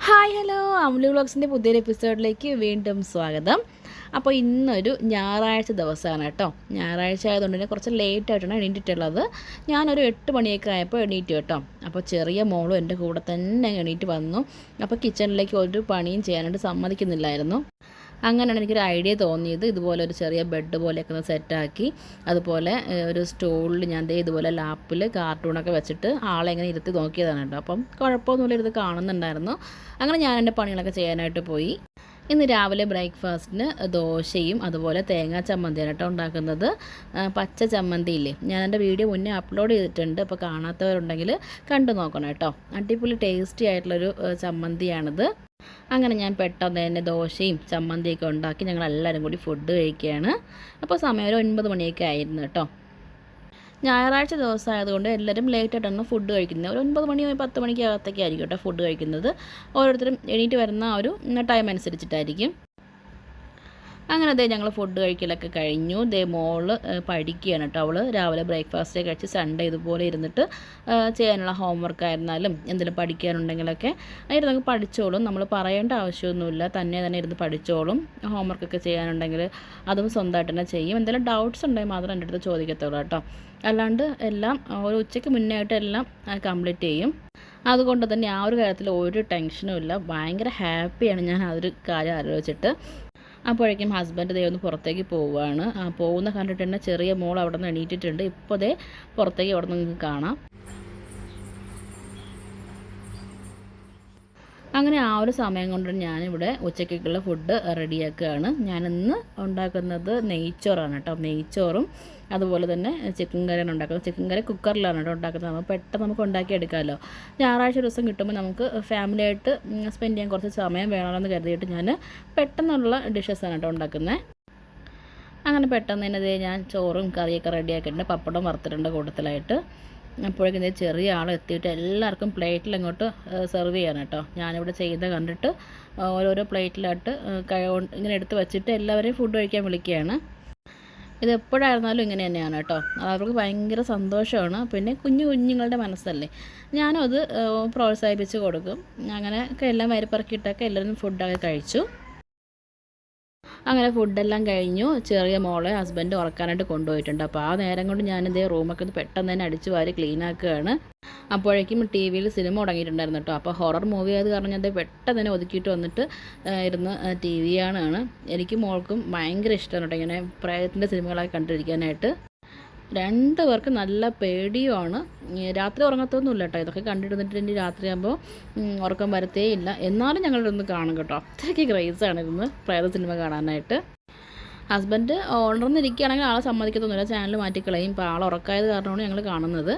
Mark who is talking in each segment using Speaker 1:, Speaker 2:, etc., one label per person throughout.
Speaker 1: Hi hello. അമുലി വ്ളോഗ്സിന്റെ പുതിയൊരു എപ്പിസോഡിലേക്ക് വീണ്ടും സ്വാഗതം. അപ്പോൾ ഇന്നൊരു ഞായറാഴ്ച ദിവസമാണ് കേട്ടോ. ഞായറാഴ്ച ആയതുകൊണ്ട് തന്നെ കുറച്ച് ലേറ്റ് ആയിട്ടാണ് എണീറ്റിട്ടുള്ളത്. ഞാനൊരു എട്ട് മണിയൊക്കെ ആയപ്പോൾ എണീറ്റ് കേട്ടോ. അപ്പോൾ ചെറിയ മോളും എന്റെ കൂടെ തന്നെ എണീറ്റ് വന്നു. അപ്പോൾ കിച്ചണിലേക്ക് ഒരു പണിയും ചെയ്യാനായിട്ട് സമ്മതിക്കുന്നില്ലായിരുന്നു. അങ്ങനെയാണ് എനിക്കൊരു ഐഡിയ തോന്നിയത്. ഇതുപോലെ ഒരു ചെറിയ ബെഡ് പോലെയൊക്കെ ഒന്ന് സെറ്റാക്കി. അതുപോലെ ഒരു സ്റ്റോളിൽ ഞാൻ ദേ ഇതുപോലെ ലാപ്പിൽ കാർട്ടൂണൊക്കെ വെച്ചിട്ട് ആളെ ഇങ്ങനെ ഇരുത്തി നോക്കിയതാണ് കേട്ടോ. അപ്പം കുഴപ്പമൊന്നുമില്ല ഇത് കാണുന്നുണ്ടായിരുന്നു. അങ്ങനെ ഞാൻ എന്റെ പണികളൊക്കെ ചെയ്യാനായിട്ട് പോയി. ഇന്ന് രാവിലെ ബ്രേക്ക്ഫാസ്റ്റിന് ദോശയും അതുപോലെ തേങ്ങാ ചമ്മന്തിയാണ് കേട്ടോ ഉണ്ടാക്കുന്നത്. പച്ച ചമ്മന്തി ഇല്ലേ? ഞാൻ എന്റെ വീഡിയോ മുന്നേ അപ്ലോഡ് ചെയ്തിട്ടുണ്ട്. അപ്പോൾ കാണാത്തവരുണ്ടെങ്കിൽ കണ്ടു നോക്കണം കേട്ടോ. അടിപൊളി ടേസ്റ്റി ആയിട്ടുള്ളൊരു ചമ്മന്തിയാണിത്. അങ്ങനെ ഞാൻ പെട്ടെന്ന് തന്നെ ദോശയും ചമ്മന്തിയൊക്കെ ഉണ്ടാക്കി ഞങ്ങൾ എല്ലാവരും കൂടി ഫുഡ് കഴിക്കുകയാണ്. അപ്പോൾ സമയം ഒരു ഒൻപത് മണിയൊക്കെ ആയിരുന്നു കേട്ടോ. ഞായറാഴ്ച ദിവസം ആയതുകൊണ്ട് എല്ലാവരും ലേറ്റ് ആയിട്ടാണ് ഫുഡ് കഴിക്കുന്നത്. ഒരു ഒൻപത് മണി പത്ത് മണിക്കകത്തൊക്കെ ആയിരിക്കും കേട്ടോ ഫുഡ് കഴിക്കുന്നത്. ഓരോരുത്തരും എണീറ്റ് വരുന്ന ഒരു ടൈം അനുസരിച്ചിട്ടായിരിക്കും. അങ്ങനെ അതേ ഞങ്ങൾ ഫുഡ് കഴിക്കലൊക്കെ കഴിഞ്ഞു. ദേ മോൾ പഠിക്കുകയാണ് കേട്ടോ അവൾ രാവിലെ ബ്രേക്ക്ഫാസ്റ്റ് കഴിച്ച് സൺഡേ ഇതുപോലെ ഇരുന്നിട്ട് ചെയ്യാനുള്ള ഹോംവർക്ക് ആയിരുന്നാലും എന്തെങ്കിലും പഠിക്കാനുണ്ടെങ്കിലൊക്കെ ഇരുന്നൊക്കെ പഠിച്ചോളും. നമ്മൾ പറയേണ്ട ആവശ്യമൊന്നുമില്ല. തന്നെ തന്നെ ഇരുന്ന് പഠിച്ചോളും. ഹോംവർക്കൊക്കെ ചെയ്യാനുണ്ടെങ്കിൽ അതും സ്വന്തമായിട്ട് തന്നെ ചെയ്യും. എന്തെങ്കിലും ഡൗട്ട്സ് ഉണ്ടെങ്കിൽ മാത്രം എന്റെ അടുത്ത് ചോദിക്കത്തുള്ളൂ കേട്ടോ അല്ലാണ്ട് എല്ലാം ഒരു ഉച്ചയ്ക്ക് മുന്നേ ആയിട്ട് എല്ലാം കംപ്ലീറ്റ് ചെയ്യും. അതുകൊണ്ട് തന്നെ ആ ഒരു കാര്യത്തിൽ ഒരു ടെൻഷനും ഇല്ല. ഭയങ്കര ഹാപ്പിയാണ് ഞാൻ ആ ഒരു കാര്യം ആലോചിച്ചിട്ട്. അപ്പോഴേക്കും ഹസ്ബൻഡ് ദേ ഒന്ന് പുറത്തേക്ക് പോവുകയാണ്. പോകുന്ന കണ്ടിട്ട് തന്നെ ചെറിയ മോൾ അവിടെ നിന്ന് എണീറ്റിട്ടുണ്ട്. ഇപ്പോൾ ദേ പുറത്തേക്ക് അവിടെ നിന്ന് നിങ്ങൾക്ക് കാണാം. അങ്ങനെ ആ ഒരു സമയം കൊണ്ട് ഞാനിവിടെ ഉച്ചക്കുള്ള ഫുഡ് റെഡിയാക്കുകയാണ്. ഞാനിന്ന് ഉണ്ടാക്കുന്നത് നെയ്ച്ചോറാണ് കേട്ടോ. നെയ്ച്ചോറും അതുപോലെ തന്നെ ചിക്കൻ കറിയാണ് ഉണ്ടാക്കുന്നത്. ചിക്കൻ കറി കുക്കറിലാണ് കേട്ടോ ഉണ്ടാക്കുന്നത്. നമുക്ക് പെട്ടെന്ന് നമുക്ക് ഉണ്ടാക്കിയെടുക്കാമല്ലോ. ഞായറാഴ്ച ദിവസം കിട്ടുമ്പോൾ നമുക്ക് ഫാമിലിയായിട്ട് സ്പെൻഡ് ചെയ്യാൻ കുറച്ച് സമയം വേണമെന്ന് കരുതിയിട്ട് ഞാൻ പെട്ടെന്നുള്ള ഡിഷസാണ് കേട്ടോ ഉണ്ടാക്കുന്നത് അങ്ങനെ പെട്ടെന്ന് തന്നെ ഞാൻ ചോറും കറിയൊക്കെ റെഡിയാക്കിയിട്ടുണ്ട്. പപ്പടം വറുത്തിട്ടുണ്ട് കൂട്ടത്തിലായിട്ട്. അപ്പോഴേക്കും ചെറിയ ആൾ എത്തിയിട്ട് എല്ലാവർക്കും പ്ലേറ്റിൽ അങ്ങോട്ട് സെർവ് ചെയ്യണം കേട്ടോ. ഞാനിവിടെ ചെയ്ത് കണ്ടിട്ട് ഓരോരോ പ്ലേറ്റിലായിട്ട് ഇങ്ങനെ എടുത്ത് വെച്ചിട്ട് എല്ലാവരെയും ഫുഡ് കഴിക്കാൻ വിളിക്കുകയാണ്. ഇത് എപ്പോഴായിരുന്നാലും ഇങ്ങനെ തന്നെയാണ് കേട്ടോ. അവർക്ക് ഭയങ്കര സന്തോഷമാണ്. പിന്നെ കുഞ്ഞു കുഞ്ഞുങ്ങളുടെ മനസ്സല്ലേ. ഞാനും അത് പ്രോത്സാഹിപ്പിച്ച് കൊടുക്കും. അങ്ങനെയൊക്കെ എല്ലാം വരിപ്പറക്കിയിട്ടൊക്കെ എല്ലാവരും ഫുഡൊക്കെ കഴിച്ചു. അങ്ങനെ ഫുഡെല്ലാം കഴിഞ്ഞു. ചെറിയ മോളെ ഹസ്ബൻഡ് ഉറക്കാനായിട്ട് കൊണ്ടുപോയിട്ടുണ്ട്. അപ്പോൾ ആ നേരം കൊണ്ട് ഞാനിതേ റൂമൊക്കെ ഒന്ന് പെട്ടെന്ന് തന്നെ അടിച്ച് വാരി ക്ലീൻ ആക്കുകയാണ്. അപ്പോഴേക്കും ടി വിയിൽ സിനിമ തുടങ്ങിയിട്ടുണ്ടായിരുന്നു കേട്ടോ അപ്പോൾ ഹൊറർ മൂവി ആയത് കാരണം ഞാൻ പെട്ടെന്ന് തന്നെ ഒതുക്കിയിട്ട് വന്നിട്ട് ഇരുന്ന് ടി വി ആണ് എനിക്ക് മോൾക്കും ഭയങ്കര ഇഷ്ടമാണ് കേട്ടോ ഇങ്ങനെ പ്രേതത്തിന്റെ സിനിമകളൊക്കെ കണ്ടിരിക്കാനായിട്ട്. രണ്ട് പേർക്ക് നല്ല പേടിയുമാണ്. രാത്രി ഉറങ്ങത്തൊന്നുമില്ല കേട്ടോ. ഇതൊക്കെ കണ്ടിരുന്നിട്ട് ഇനി രാത്രിയാകുമ്പോൾ ഉറക്കം വരത്തേ ഇല്ല. എന്നാലും ഞങ്ങളിരുന്ന് കാണും കേട്ടോ. അത്രയ്ക്ക് ക്രൈസാണ് ഇരുന്ന് പ്രേത സിനിമ കാണാനായിട്ട്. ഹസ്ബൻഡ് ഉണർന്നിരിക്കുകയാണെങ്കിൽ ആളെ സമ്മതിക്കത്തൊന്നുമില്ല. ചാനൽ മാറ്റിക്കളയും. ഇപ്പോൾ ആൾ ഉറക്കായത് കാരണമാണ് ഞങ്ങൾ കാണുന്നത്.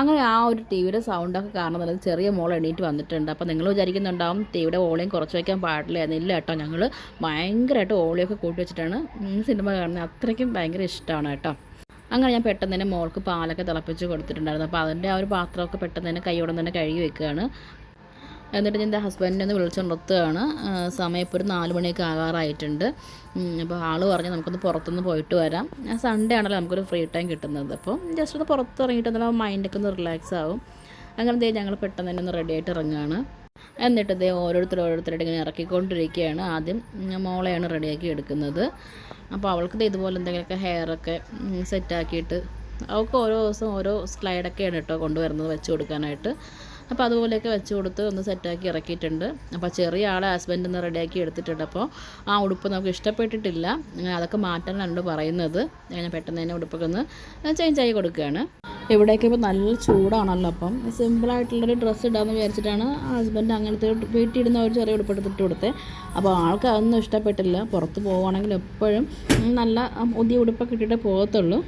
Speaker 1: അങ്ങനെ ആ ഒരു ടി വിയുടെ സൗണ്ടൊക്കെ കാരണം നല്ലത് ചെറിയ മോൾ എണീറ്റ് വന്നിട്ടുണ്ട്. അപ്പോൾ നിങ്ങൾ വിചാരിക്കുന്നുണ്ടാവും ടി വിയുടെ വോളിയം കുറച്ച് വയ്ക്കാൻ പാടില്ലായിരുന്നു ഇല്ല കേട്ടോ. ഞങ്ങൾ ഭയങ്കരമായിട്ട് വോളിയൊക്കെ കൂട്ടി വെച്ചിട്ടാണ് സിനിമ കാണുന്നത്. അത്രയ്ക്കും ഭയങ്കര ഇഷ്ടമാണ് കേട്ടോ. അങ്ങനെ ഞാൻ പെട്ടെന്ന് തന്നെ മോൾക്ക് പാലൊക്കെ തിളപ്പിച്ച് കൊടുത്തിട്ടുണ്ടായിരുന്നു. അപ്പോൾ അതിന്റെ ആ ഒരു പാത്രമൊക്കെ പെട്ടെന്ന് തന്നെ കൈയോടെ തന്നെ കഴുകി വെക്കുകയാണ്. എന്നിട്ട് ഞാൻ എന്റെ ഹസ്ബൻഡിനെ ഒന്ന് വിളിച്ചുണർത്തുകയാണ് സമയം ഇപ്പോൾ ഒരു നാല് മണിയൊക്കെ ആകാറായിട്ടുണ്ട്. അപ്പോൾ ആൾ പറഞ്ഞ് നമുക്കൊന്ന് പുറത്തുനിന്ന് പോയിട്ട് വരാം. സൺഡേ ആണല്ലോ നമുക്കൊരു ഫ്രീ ടൈം കിട്ടുന്നത്. അപ്പോൾ ജസ്റ്റ് ഒന്ന് പുറത്ത് ഇറങ്ങിയിട്ട് എന്നാൽ മൈൻഡൊക്കെ ഒന്ന് റിലാക്സ് ആവും. അങ്ങനെ ദേ ഞങ്ങൾ പെട്ടെന്ന് തന്നെ ഒന്ന് റെഡി ആയിട്ട് ഇറങ്ങുകയാണ് എന്നിട്ട് ഇതേ ഓരോരുത്തർ ഓരോരുത്തരായിട്ട് ഇങ്ങനെ ഇറക്കിക്കൊണ്ടിരിക്കുകയാണ്. ആദ്യം മോളെയാണ് റെഡിയാക്കി എടുക്കുന്നത്. അപ്പോൾ അവൾക്ക് ഇതുപോലെ എന്തെങ്കിലുമൊക്കെ ഹെയറൊക്കെ സെറ്റാക്കിയിട്ട് അവൾക്ക് ഓരോ ദിവസം ഓരോ സ്ലൈഡൊക്കെയാണ് കേട്ടോ കൊണ്ടുവരുന്നത് വെച്ച് കൊടുക്കാനായിട്ട്. അപ്പോൾ അതുപോലെയൊക്കെ വെച്ച് കൊടുത്ത് ഒന്ന് സെറ്റാക്കി ഇറക്കിയിട്ടുണ്ട്. അപ്പോൾ ചെറിയ ആളെ ഹസ്ബൻഡ് ഒന്ന് റെഡിയാക്കി എടുത്തിട്ടുണ്ട്. അപ്പോൾ ആ ഉടുപ്പ് നമുക്ക് ഇഷ്ടപ്പെട്ടിട്ടില്ല. അതൊക്കെ മാറ്റാനാണ് പറയുന്നത്. ഞാൻ പെട്ടെന്ന് തന്നെ ഉടുപ്പൊക്കെ ഒന്ന് ചേഞ്ച് ആയി കൊടുക്കുകയാണ്. ഇവിടെയൊക്കെ ഇപ്പോൾ നല്ല ചൂടാണല്ലോ അപ്പം. സിമ്പിളായിട്ടുള്ളൊരു ഡ്രസ്സ് ഇടാമെന്ന് വിചാരിച്ചിട്ടാണ് ഹസ്ബൻഡ് അങ്ങനത്തെ വീട്ടിലിടുന്ന ഒരു ചെറിയ ഉടുപ്പ് എടുത്തിട്ട് കൊടുത്തത് അപ്പോൾ ആൾക്ക് അതൊന്നും ഇഷ്ടപ്പെട്ടില്ല. പുറത്ത് പോവുകയാണെങ്കിൽ എപ്പോഴും നല്ല പുതിയ ഉടുപ്പൊക്കെ ഇട്ടിട്ടേ പോകത്തുള്ളൂ.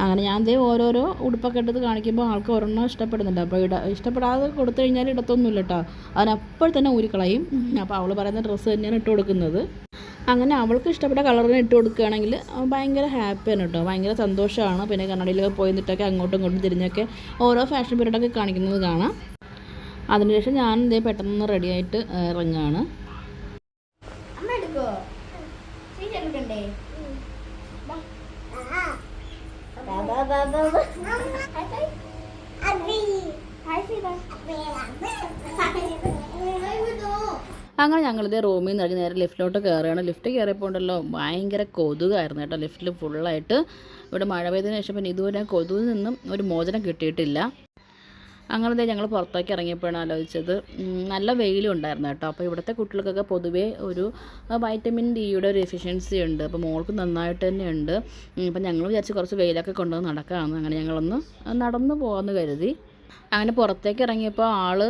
Speaker 1: അങ്ങനെ ഞാൻ ദേ ഓരോരോ ഉടുപ്പൊക്കെ എടുത്ത് കാണിക്കുമ്പോൾ ആൾക്ക് ഒരെണ്ണം ഇഷ്ടപ്പെടുന്നുണ്ട്. അപ്പോൾ ഇട ഇഷ്ടപ്പെടാതെ കൊടുത്തു കഴിഞ്ഞാൽ ഇടത്തൊന്നുമില്ല കേട്ടോ അതിനപ്പോൾ തന്നെ ഊരിക്കളയും അപ്പോൾ അവൾ പറയുന്ന ഡ്രസ്സ് തന്നെയാണ് ഇട്ട് കൊടുക്കുന്നത്. അങ്ങനെ അവൾക്ക് ഇഷ്ടപ്പെട്ട കളറിന് ഇട്ട് കൊടുക്കുകയാണെങ്കിൽ ഭയങ്കര ഹാപ്പിയാണ് കേട്ടോ ഭയങ്കര സന്തോഷമാണ്. പിന്നെ കണ്ണടിയിലൊക്കെ പോയി നിന്നിട്ടൊക്കെ അങ്ങോട്ടും ഇങ്ങോട്ടും തിരിഞ്ഞൊക്കെ ഓരോ ഫാഷൻ പീരീഡൊക്കെ കാണിക്കുന്നത് കാണാം. അതിനുശേഷം ഞാൻ ഇതേ പെട്ടെന്ന് റെഡിയായിട്ട് ഇറങ്ങുകയാണ്
Speaker 2: അമ്മ എടുക്കോ ചേച്ചി എടുക്കണ്ടേ ബാ. ബാ, ബാ, ബാ, ബാ, ബാ. Hi fi. ഹൈ ഫൈ ഇതാ. ഹൈ വിടോ.
Speaker 1: അങ്ങനെ ഞങ്ങളിത് റൂമിൽ നിന്ന് ഇറങ്ങി നേരെ ലിഫ്റ്റിലോട്ട് കയറുകയാണ് ലിഫ്റ്റ് കയറിയപ്പോൾ ഉണ്ടല്ലോ ഭയങ്കര കൊതുകായിരുന്നു കേട്ടോ. ലിഫ്റ്റിൽ ഫുള്ളായിട്ട് ഇവിടെ മഴ പെയ്തതിന് ശേഷം പിന്നെ ഇതുവരെ കൊതുകിൽ നിന്നും ഒരു മോചനം കിട്ടിയിട്ടില്ല. അങ്ങനെ ഞങ്ങൾ പുറത്തേക്ക് ഇറങ്ങിയപ്പോഴാണ് ആലോചിച്ചത്. നല്ല വെയിലും ഉണ്ടായിരുന്നു കേട്ടോ. അപ്പോൾ ഇവിടുത്തെ കുട്ടികൾക്കൊക്കെ പൊതുവേ ഒരു വൈറ്റമിൻ ഡിയുടെ ഒരു എഫിഷ്യൻസി ഉണ്ട്. അപ്പോൾ മോൾക്ക് നന്നായിട്ട് തന്നെ ഉണ്ട്. അപ്പം ഞങ്ങൾ വിചാരിച്ച് കുറച്ച് വെയിലൊക്കെ കൊണ്ടുവന്ന് നടക്കാമെന്ന്. അങ്ങനെ ഞങ്ങളൊന്ന് നടന്നു പോകാമെന്ന് കരുതി. അങ്ങനെ പുറത്തേക്ക് ഇറങ്ങിയപ്പോൾ ആൾ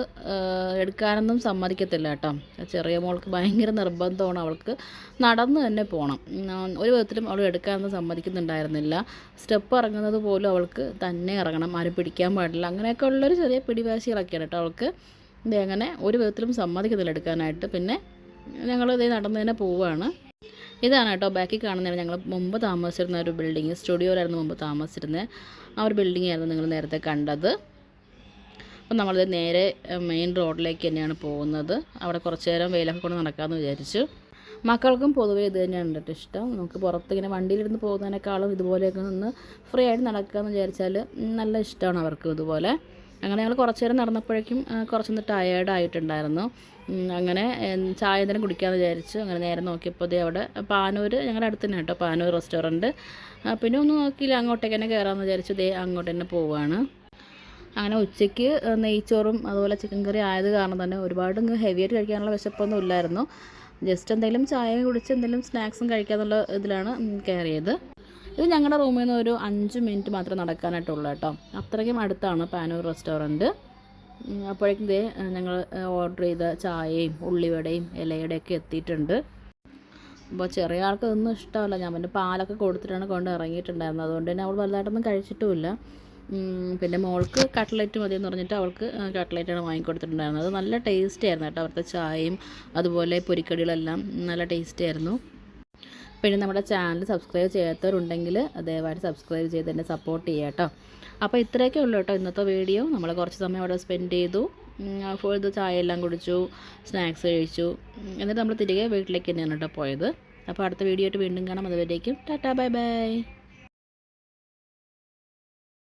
Speaker 1: എടുക്കാനൊന്നും സമ്മതിക്കത്തില്ല കേട്ടോ. ചെറിയ മോൾക്ക് ഭയങ്കര നിർബന്ധമാണ് അവൾക്ക് നടന്ന് തന്നെ പോകണം ഒരു വിധത്തിലും അവൾ എടുക്കാനൊന്നും സമ്മതിക്കുന്നുണ്ടായിരുന്നില്ല. സ്റ്റെപ്പ് ഇറങ്ങുന്നത് പോലും അവൾക്ക് തന്നെ ഇറങ്ങണം. ആരും പിടിക്കാൻ പാടില്ല. അങ്ങനെയൊക്കെ ഉള്ളൊരു ചെറിയ പിടിവാശികളൊക്കെയാണ് കേട്ടോ അവൾക്ക്. ഇത് അങ്ങനെ ഒരു വിധത്തിലും സമ്മതിക്കുന്നില്ല എടുക്കാനായിട്ട്. പിന്നെ ഞങ്ങൾ ഇതേ നടന്ന് തന്നെ പോവുകയാണ് ഇതാണ് കേട്ടോ ബാക്കി കാണുന്നതാണ് ഞങ്ങൾ മുമ്പ് താമസിച്ചിരുന്ന ഒരു ബിൽഡിങ്. സ്റ്റുഡിയോയിലായിരുന്നു മുമ്പ് താമസിച്ചിരുന്നത്. ആ ഒരു ബിൽഡിംഗ് ആയിരുന്നു നിങ്ങൾ നേരത്തെ കണ്ടത്. അപ്പം നമ്മൾ നേരെ മെയിൻ റോഡിലേക്ക് തന്നെയാണ് പോകുന്നത്. അവിടെ കുറച്ച് നേരം വെയിലൊക്കെ കൊണ്ട് നടക്കാമെന്ന് വിചാരിച്ചു. മക്കൾക്കും പൊതുവേ ഇത് തന്നെയാണ് കേട്ടോ ഇഷ്ടം. നമുക്ക് പുറത്തിങ്ങനെ വണ്ടിയിലിരുന്ന് പോകുന്നതിനേക്കാളും ഇതുപോലെയൊക്കെ നിന്ന് ഫ്രീ ആയിട്ട് നടക്കുകയെന്ന് വിചാരിച്ചാൽ നല്ല ഇഷ്ടമാണ് അവർക്ക് ഇതുപോലെ. അങ്ങനെ ഞങ്ങൾ കുറച്ച് നേരം നടന്നപ്പോഴേക്കും കുറച്ചൊന്ന് ടയേർഡായിട്ടുണ്ടായിരുന്നു അങ്ങനെ ചായ എന്തെങ്കിലും കുടിക്കാമെന്ന് വിചാരിച്ചു. അങ്ങനെ നേരെ നോക്കിയപ്പോൾ ഇതേ അവിടെ പാനൂർ ഞങ്ങളുടെ അടുത്ത് തന്നെ കേട്ടോ പാനൂർ റെസ്റ്റോറന്റ് പിന്നെ ഒന്നും നോക്കിയില്ല. അങ്ങോട്ടേക്ക് തന്നെ കയറാമെന്ന് വിചാരിച്ചു. ഇതേ അങ്ങോട്ട് തന്നെ പോവാണ്. അങ്ങനെ ഉച്ചയ്ക്ക് നെയ്ച്ചോറും അതുപോലെ ചിക്കൻ കറി ആയത് കാരണം തന്നെ ഒരുപാട് ഇങ്ങ് ഹെവി ആയിട്ട് കഴിക്കാനുള്ള വിശപ്പൊന്നും ഇല്ലായിരുന്നു. ജസ്റ്റ് എന്തെങ്കിലും ചായയും കുടിച്ച് എന്തെങ്കിലും സ്നാക്സും കഴിക്കാന്നുള്ള ഇതിലാണ് കയറിയത്. ഇത് ഞങ്ങളുടെ റൂമിൽ നിന്ന് ഒരു അഞ്ച് മിനിറ്റ് മാത്രമേ നടക്കാനായിട്ടുള്ളൂ കേട്ടോ. അത്രയ്ക്കും അടുത്താണ് പാനൂർ റെസ്റ്റോറന്റ് അപ്പോഴേക്കേ ഞങ്ങൾ ഓർഡർ ചെയ്ത ചായയും ഉള്ളിവടയും ഇലയുടെയൊക്കെ എത്തിയിട്ടുണ്ട്. അപ്പോൾ ചെറിയ ആൾക്ക് ഇതൊന്നും ഇഷ്ടമല്ല. ഞാൻ പിന്നെ പാലൊക്കെ കൊടുത്തിട്ടാണ് കൊണ്ട് ഇറങ്ങിയിട്ടുണ്ടായിരുന്നത്. അതുകൊണ്ട് തന്നെ അവൾ വലുതായിട്ടൊന്നും കഴിച്ചിട്ടുമില്ല. പിന്നെ മോൾക്ക് കട്ട്ലറ്റ് മതി എന്ന് പറഞ്ഞിട്ട് അവൾക്ക് കട്ട്ലറ്റാണ് വാങ്ങിക്കൊടുത്തിട്ടുണ്ടായിരുന്നത്. നല്ല ടേസ്റ്റ് ആയിരുന്നു കേട്ടോ അവിടുത്തെ ചായയും അതുപോലെ പൊരിക്കടികളെല്ലാം നല്ല ടേസ്റ്റ് ആയിരുന്നു. പിന്നെ നമ്മുടെ ചാനൽ സബ്സ്ക്രൈബ് ചെയ്യാത്തവരുണ്ടെങ്കിൽ ദയവായിട്ട് സബ്സ്ക്രൈബ് ചെയ്ത് എന്നെ സപ്പോർട്ട് ചെയ്യുക കേട്ടോ. അപ്പോൾ ഇത്രയൊക്കെ ഉള്ളൂ കേട്ടോ ഇന്നത്തെ വീഡിയോ നമ്മൾ കുറച്ച് സമയം അവിടെ സ്പെൻഡ് ചെയ്തു. ഫുൾ ചായ എല്ലാം കുടിച്ചു സ്നാക്സ് കഴിച്ചു. എന്നിട്ട് നമ്മൾ തിരികെ വീട്ടിലേക്ക് തന്നെയാണ് കേട്ടോ പോയത്. അപ്പോൾ അടുത്ത വീഡിയോ ആയിട്ട് വീണ്ടും കാണാം. അതുവരേക്കും ടാറ്റാ ബൈ ബൈ